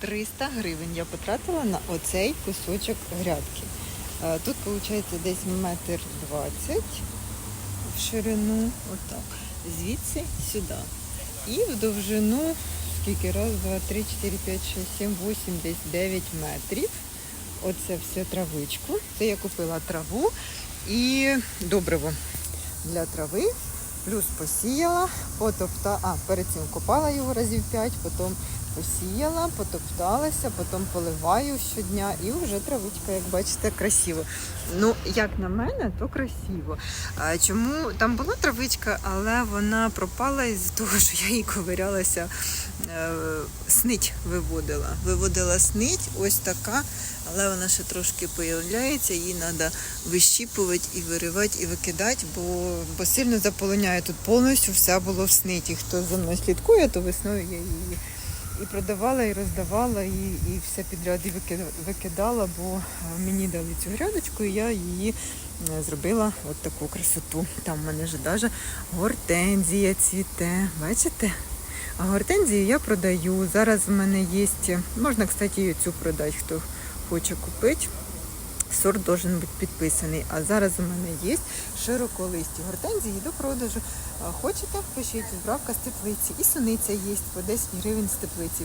300 гривень я потратила на оцей кусочок грядки. Е, Тут виходить десь метр двадцять в ширину, отак. Звідси сюди. І в довжину, скільки? Раз, два, три, чотири, п'ять, шість, сім, вісім, десь 9 метрів. Оце все травичку. Це я купила траву і добриво для трави. Плюс посіяла, потопта, а перед цим копала його разів 5, потім посіяла, потопталася, потім поливаю щодня і вже травичка, як бачите, красиво. Ну, як на мене, то красиво. Чому там була травичка, але вона пропала із того, що я її ковирялася, е, снить виводила. Виводила снить, ось така, але вона ще трошки появляється, її треба вищіпувати і виривати, і викидати, бо, бо сильно заполоняє тут повністю все було в сниті. Хто за мною слідкує, то весною я її і продавала, і роздавала, і, і все підряд і викидала, бо е, мені дали цю грядочку, і я її е, зробила от таку красоту. Там в мене ж навіть гортензія цвіте. Бачите? А гортензію я продаю. Зараз в мене є, можна, кстати, і цю продати, хто хоче купити. Сорт должен бути підписаний. А зараз у мене є широколисті гортензії до продажу. Хочете, пишіть, збравка з теплиці. І суниця є по 10 гривень з теплиці.